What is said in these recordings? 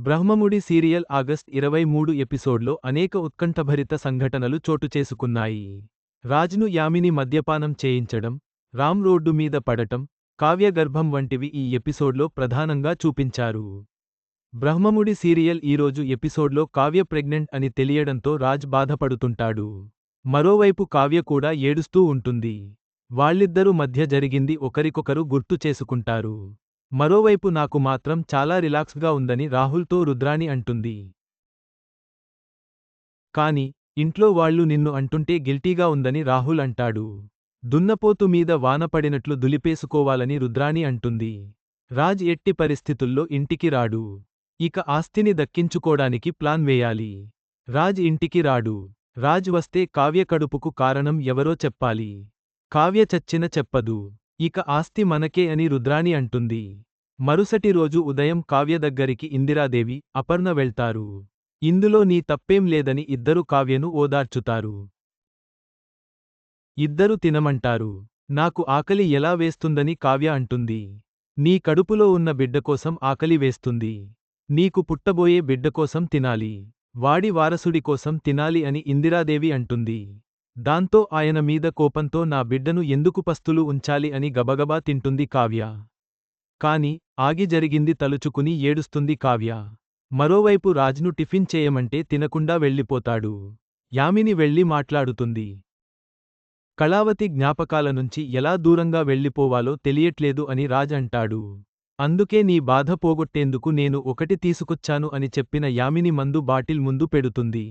Brahmamudi serial August ఇరవై మూడు ఎపిసోడ్లో అనేక ఉత్కంఠభరిత సంఘటనలు చోటుచేసుకున్నాయి రాజ్ను యామిని మద్యపానం చేయించడం రామ్ రోడ్డు మీద పడటం కావ్యగర్భం వంటివి ఈ ఎపిసోడ్లో ప్రధానంగా చూపించారు. బ్రహ్మముడి సీరియల్ ఈరోజు ఎపిసోడ్లో కావ్య ప్రెగ్నెంట్ అని తెలియడంతో రాజ్ బాధపడుతుంటాడు. మరోవైపు కావ్య కూడా ఏడుస్తూ ఉంటుంది. వాళ్ళిద్దరూ మధ్య జరిగింది ఒకరికొకరు గుర్తు చేసుకుంటారు. మరోవైపు నాకు మాత్రం చాలా రిలాక్స్గా ఉందని రాహుల్తో రుద్రాణి అంటుంది. కాని ఇంట్లో వాళ్ళు నిన్ను అంటుంటే గిల్టీగా ఉందని రాహుల్ అంటాడు. దున్నపోతు మీద వానపడినట్లు దులిపేసుకోవాలని రుద్రాణి అంటుంది. రాజ్ ఎట్టి పరిస్థితుల్లో ఇంటికి రాడు. ఇక ఆస్తిని దక్కించుకోడానికి ప్లాన్ వేయాలి. రాజ్ ఇంటికి రాడు. రాజ్ వస్తే కావ్య కడుపుకు కారణం ఎవరో చెప్పాలి. కావ్య చచ్చిన చెప్పదు. ఇక ఆస్తి మనకే అని రుద్రాణి అంటుంది. మరుసటి రోజు ఉదయం కావ్య దగ్గరికి ఇందిరాదేవి అపర్ణ వెళ్తారు. ఇందులో నీ తప్పేం లేదని ఇద్దరు కావ్యను ఓదార్చుతారు. ఇద్దరు తినమంటారు. నాకు ఆకలి ఎలా వేస్తుందని కావ్య అంటుంది. నీ కడుపులో ఉన్న బిడ్డకోసం ఆకలి వేస్తుంది. నీకు పుట్టబోయే బిడ్డకోసం తినాలి. వాడి వారసుడి కోసం తినాలి అని ఇందిరాదేవి అంటుంది. దాంతో ఆయన మీద కోపంతో నా బిడ్డను ఎందుకు పస్తులు ఉంచాలి అని గబగబా తింటుంది కావ్య. కాని ఆగి జరిగింది తలుచుకుని ఏడుస్తుంది కావ్య. మరోవైపు రాజ్ను టిఫిన్ చేయమంటే తినకుండా వెళ్ళిపోతాడు. యామిని వెళ్ళి మాట్లాడుతుంది. కళావతి జ్ఞాపకాల నుంచి ఎలా దూరంగా వెళ్ళిపోవాలో తెలియట్లేదు అని రాజ్ అంటాడు. అందుకే నీ బాధ పోగొట్టేందుకు నేను ఒకటి తీసుకొచ్చాను అని చెప్పిన యామిని మందు బాటిల్ ముందు పెడుతుంది.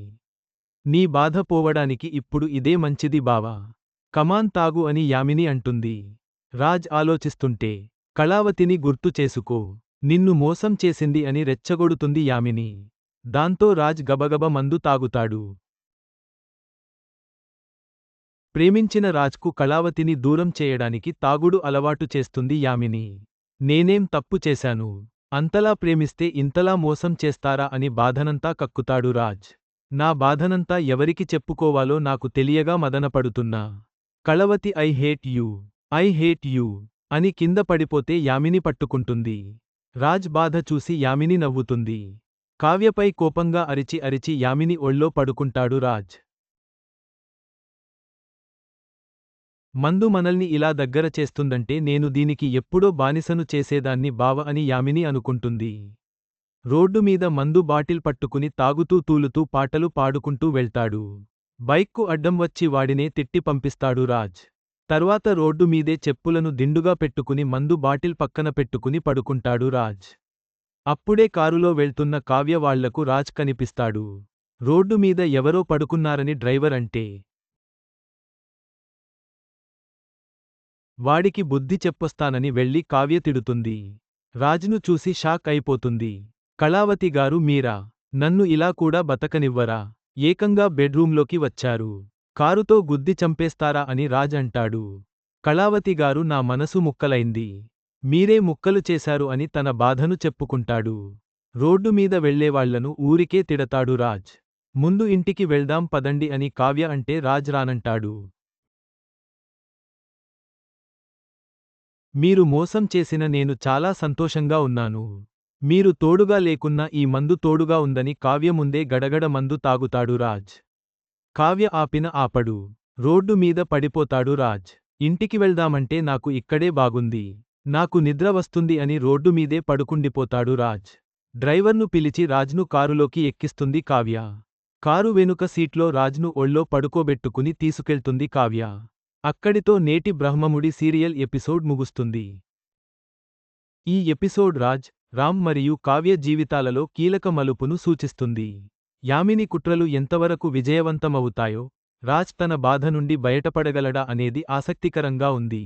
నీ బాధ పోవడానికి ఇప్పుడు ఇదే మంచిది బావా. కమాన్ తాగు అని యామిని అంటుంది. రాజ్ ఆలోచిస్తుంటే కళావతిని గుర్తు చేసుకో. నిన్ను మోసం చేసింది అని రెచ్చగొడుతుంది యామిని. దాంతో రాజ్ గబగబ మందు తాగుతాడు. ప్రేమించిన రాజ్కు కళావతిని దూరం చేయడానికి తాగుడు అలవాటు చేస్తుంది యామిని. నేనేం తప్పు చేశాను? అంతలా ప్రేమిస్తే ఇంతలా మోసం చేస్తారా అని బాధనంతా కక్కుతాడు రాజ్. నా బాధనంతా ఎవరికి చెప్పుకోవాలో నాకు తెలియగా మదనపడుతున్నా. Kalavathi I hate you I hate you అని కింద పడిపోతే యామిని పట్టుకుంటుంది. రాజ్ బాధ చూసి యామిని నవ్వుతుంది. కావ్యపై కోపంగా అరిచి అరిచి యామిని ఒళ్ళో పడుకుంటాడు రాజ్. మందు మనల్ని ఇలా దగ్గర చేస్తుందంటే నేను దీనికి ఎప్పుడో బానిసను చేసేదాన్ని బావ అని యామిని అనుకుంటుంది. రోడ్డుమీద మందు బాటిల్ పట్టుకుని తాగుతూ తూలుతూ పాటలు పాడుకుంటూ వెళ్తాడు. బైక్కు అడ్డం వచ్చి వాడినే తిట్టి పంపిస్తాడు రాజ్. తర్వాత రోడ్డుమీదే చెప్పులను దిండుగా పెట్టుకుని మందు బాటిల్ పక్కన పెట్టుకుని పడుకుంటాడు రాజ్. అప్పుడే కారులో వెళ్తున్న కావ్య వాళ్ళకు రాజ్ కనిపిస్తాడు. రోడ్డుమీద ఎవరో పడుకున్నారని డ్రైవర్ అంటే వాడికి బుద్ధి చెప్పొస్తానని వెళ్ళి కావ్య తిడుతుంది. రాజ్ను చూసి షాక్ అయిపోతుంది. కళావతిగారు మీరా? నన్ను ఇలా కూడా బతకనివ్వరా? ఏకంగా బెడ్రూంలోకి వచ్చారు. కారుతో గుద్ది చంపేస్తారా అని రాజ్ అంటాడు. కళావతిగారు నా మనసు ముక్కలైంది. మీరే ముక్కలు చేశారు అని తన బాధను చెప్పుకుంటాడు. రోడ్డు మీద వెళ్ళేవాళ్ళను ఊరికే తిడతాడు రాజ్. ముందు ఇంటికి వెళ్దాం పదండి అని కావ్య అంటే రాజ్ రానంటాడు. మీరు మోసం చేసిన నేను చాలా సంతోషంగా ఉన్నాను. మీరు తోడుగా లేకున్నా ఈ మందు తోడుగా ఉందని కావ్య ముందే గడగడ మందు తాగుతాడు రాజ్. కావ్య ఆపిన ఆపడు. రోడ్డు మీద పడిపోతాడు రాజ్. ఇంటికి వెళ్దామంటే నాకు ఇక్కడే బాగుంది. నాకు నిద్ర వస్తుంది అని రోడ్డు మీదే పడుకుండిపోతాడు రాజ్. డ్రైవర్ను పిలిచి రాజ్ను కారులోకి ఎక్కిస్తుంది కావ్య. కారు వెనుక సీట్లో రాజ్ను ఒళ్ళో పడుకోబెట్టుకుని తీసుకెళ్తుంది కావ్య. అక్కడితో నేటి బ్రహ్మముడి సీరియల్ ఎపిసోడ్ ముగుస్తుంది. ఈ ఎపిసోడ్ రాజ్ రామ్ మరియు కావ్య జీవితాలలో కీలక మలుపును సూచిస్తుంది. యామిని కుట్రలు ఎంతవరకు విజయవంతమవుతాయో రాజ్ తన బాధ నుండి బయటపడగలడా అనేది ఆసక్తికరంగా ఉంది.